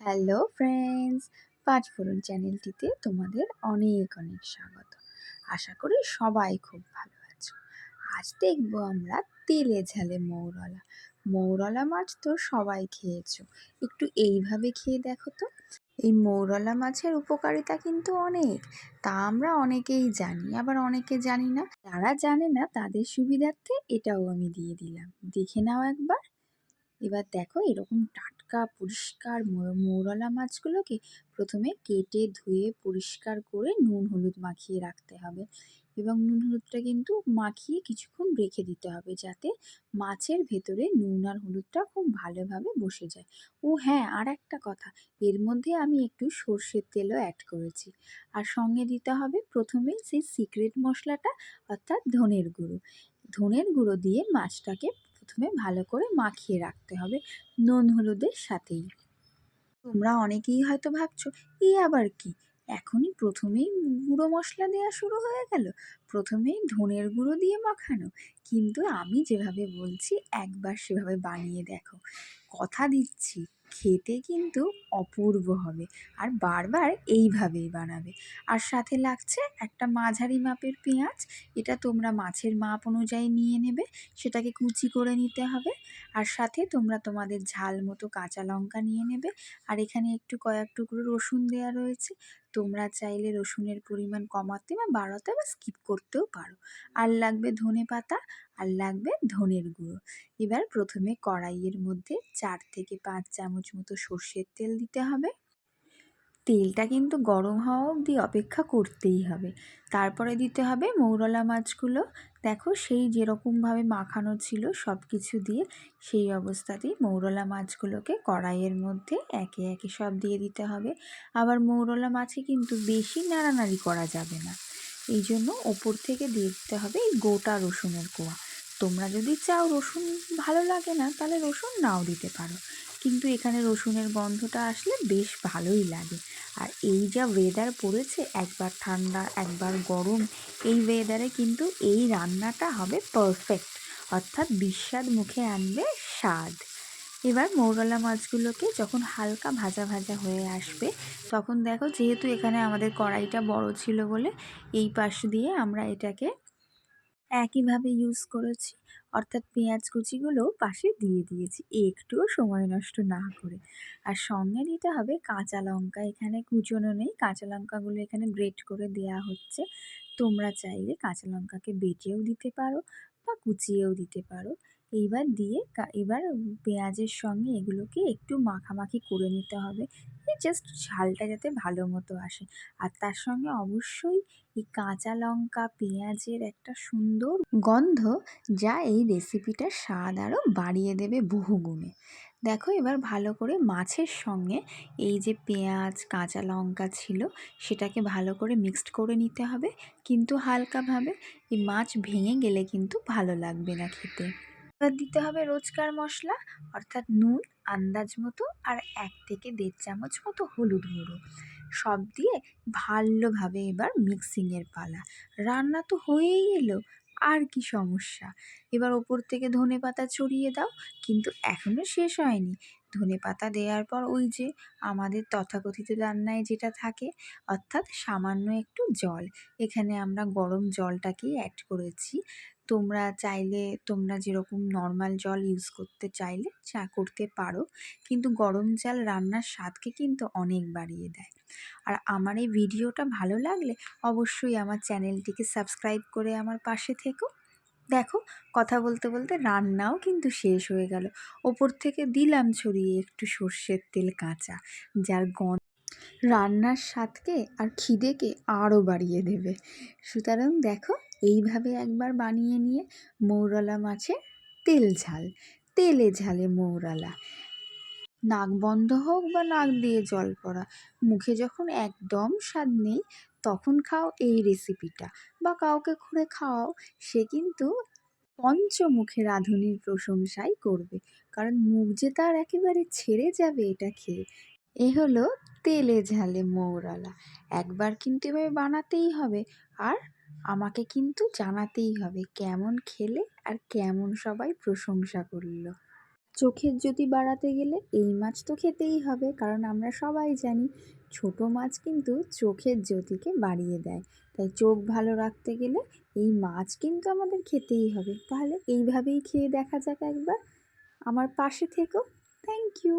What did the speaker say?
Hello friends পাঁচফোড়ন চ্যানেলটিতে তোমাদের অনেক অনেক স্বাগত। আশা করি সবাই খুব ভালো আছো। আজ দেখব আমরা তেলে ঝালে মৌরলা। মৌরলা মাছ তো সবাই খেয়েছো। একটু এইভাবে খেয়ে দেখো তো। এই মৌরলা মাছের উপকারিতা কিন্তু অনেক। তা আমরা অনেকেই জানি, আবার অনেকে জানি না। যারা জানে না, তাদের সুবিধার্থে এটাও আমি দিয়ে দিলাম। দেখে নাও একবার। এবার দেখো এরকম টাটকা পরিষ্কার মৌরলা মাছগুলোকে প্রথমে কেটে ধুয়ে পরিষ্কার করে নুন হলুদ মাখিয়ে রাখতে হবে এবং নুন হলুদটা কিন্তু মাখিয়ে কিছুক্ষণ রেখে দিতে হবে যাতে মাছের ভেতরে নুন আর হলুদটা খুব ভালোভাবে বসে যায়। ও হ্যাঁ আর একটা কথা, এর মধ্যে আমি একটু সর্ষের তেলও অ্যাড করেছি। আর সঙ্গে দিতে হবে প্রথমে সেই সিক্রেট মশলাটা, অর্থাৎ ধনের গুঁড়ো। ধনের গুঁড়ো দিয়ে মাছটাকে প্রথমে ভালো করে মাখিয়ে রাখতে হবে। নুন হলুদের সাথেই। তোমরা অনেকেই হয়তো ভাবছ, এ আবার কি? এখনই প্রথমেই গুঁড়ো মশলা দেওয়া শুরু হয়ে গেল। প্রথমেই ধনের গুঁড়ো দিয়ে মাখানো। কিন্তু আমি যেভাবে বলছি, একবার সেভাবে বানিয়ে দেখো। কথা দিচ্ছি। খেতে কিন্তু অপূর্ব হবে। আর বারবার এইভাবেই বানাবে। আর সাথে লাগছে একটা মাঝারি মাপের পেঁয়াজ। এটা তোমরা মাছের মাপ অনুযায়ী নিয়ে নেবে। সেটাকে কুচি করে নিতে হবে। আর সাথে তোমরা তোমাদের ঝাল মতো কাঁচা লঙ্কা নিয়ে নেবে। আর এখানে একটু কয়েক টুকরো রসুন দেওয়া রয়েছে। তোমরা চাইলে রসুনের পরিমাণ কমাতে বা বাড়াতে বা স্কিপ করতেও পারো। আর লাগবে ধনে পাতা, আর লাগবে ধনের গুঁড়ো। এবার প্রথমে কড়াইয়ের মধ্যে চার থেকে পাঁচ চামচ মতো সর্ষের তেল দিতে হবে। তেলটা কিন্তু গরম হওয়া অবধি অপেক্ষা করতেই হবে। তারপরে দিতে হবে মৌরলা মাছগুলো। দেখো সেই যেরকমভাবে মাখানো ছিল সব কিছু দিয়ে সেই অবস্থাতেই মৌরলা মাছগুলোকে কড়াইয়ের মধ্যে একে একে সব দিয়ে দিতে হবে। আবার মৌরলা মাছে কিন্তু বেশি নাড়ানাড়ি করা যাবে না। এই জন্য ওপর থেকে দিয়ে দিতে হবে এই গোটা রসুনের কোয়া। তোমরা যদি চাও রসুন ভালো লাগে না, তাহলে রসুন নাও দিতে পারো। কিন্তু এখানে রসুনের গন্ধটা আসলে বেশ ভালোই লাগে। আর এই যা ওয়েদার পড়েছে, একবার ঠান্ডা, একবার গরম, এই ওয়েদারে কিন্তু এই রান্নাটা হবে পারফেক্ট অর্থাৎ বিস্বাদ মুখে আনবে স্বাদ। এবার মৌরলা মাছগুলোকে যখন হালকা ভাজা ভাজা হয়ে আসবে, তখন দেখো যেহেতু এখানে আমাদের কড়াইটা বড় ছিল বলে, এই পাশ দিয়ে আমরা এটাকে একইভাবে ইউজ করেছি। অর্থাৎ পেঁয়াজ কুচিগুলো পাশে দিয়ে দিয়েছি। একটুও সময় নষ্ট না করে। আর সঙ্গে দিতে হবে কাঁচা লঙ্কা। এখানে কুচোনো নেই। কাঁচা লঙ্কাগুলো এখানে গ্রেট করে দেয়া হচ্ছে। তোমরা চাইলে কাঁচা লঙ্কাকে বেটেও দিতে পারো বা কুচিয়েও দিতে পারো। এইবার দিয়ে এবার পেঁয়াজের সঙ্গে এগুলোকে একটু মাখামাখি করে নিতে হবে। জাস্ট ঝালটা যাতে ভালো মতো আসে। আর তার সঙ্গে অবশ্যই এই কাঁচা লঙ্কা, পেঁয়াজের একটা সুন্দর গন্ধ যা এই রেসিপিটার স্বাদ আরও বাড়িয়ে দেবে বহুগুণে। দেখো এবার ভালো করে মাছের সঙ্গে এই যে পেঁয়াজ, কাঁচা লঙ্কা ছিল, সেটাকে ভালো করে মিক্সড করে নিতে হবে। কিন্তু হালকাভাবে এই মাছ ভেঙে গেলে কিন্তু ভালো লাগবে না খেতে। এবার দিতে হবে রোজকার মশলা, অর্থাৎ নুন, আন্দাজ মতো আর এক থেকে দেড় চামচ মতো হলুদ গুঁড়ো। সব দিয়ে ভালোভাবে এবার মিক্সিংয়ের পালা। রান্না তো হয়েই এলো, আর কি সমস্যা। এবার ওপর থেকে ধনে পাতা ছড়িয়ে দাও, কিন্তু এখনও শেষ হয়নি। ধনে পাতা দেওয়ার পর ওই যে আমাদের তথাকথিত রান্নায় যেটা থাকে, অর্থাৎ সামান্য একটু জল। এখানে আমরা গরম জলটাকেই অ্যাড করেছি। তোমরা চাইলে, তোমরা যেরকম নর্মাল জল ইউজ করতে চাইলে চা করতে পারো। কিন্তু গরম জল রান্নার স্বাদকে কিন্তু অনেক বাড়িয়ে দেয়। আর আমার এই ভিডিওটা ভালো লাগলে অবশ্যই আমার চ্যানেলটিকে সাবস্ক্রাইব করে আমার পাশে থেকো। দেখো, কথা বলতে বলতে রান্নাও কিন্তু শেষ হয়ে গেল। ওপর থেকে দিলাম ছড়িয়ে একটু সর্ষের তেল কাঁচা, যার গন্ধ রান্নার স্বাদকে আর খিদেকে আরও বাড়িয়ে দেবে। সুতরাং দেখো এইভাবে একবার বানিয়ে নিয়ে মৌরলা মাছে তেল ঝাল, তেলে ঝালে মৌরলা। নাক বন্ধ হোক বা নাক দিয়ে জল পড়া, মুখে যখন একদম স্বাদ নেই, তখন খাও এই রেসিপিটা বা কাউকে খুঁড়ে খাওয়াও, সে কিন্তু পঞ্চমুখে রাঁধুনির প্রশংসাই করবে। কারণ মুখ যে তার একেবারে ছেড়ে যাবে এটা খেয়ে, এ হলো তেলে ঝালে মৌরলা। একবার কিন্তু এভাবে বানাতেই হবে। আর আমাকে কিন্তু জানাতেই হবে কেমন খেলে আর কেমন সবাই প্রশংসা করল। চোখের জ্যোতি বাড়াতে গেলে এই মাছ তো খেতেই হবে, কারণ আমরা সবাই জানি ছোট মাছ কিন্তু চোখের জ্যোতিকে বাড়িয়ে দেয়। তাই চোখ ভালো রাখতে গেলে এই মাছ কিন্তু আমাদের খেতেই হবে। তাহলে এইভাবেই খেয়ে দেখা যাক একবার। আমার পাশে থেকো। Thank you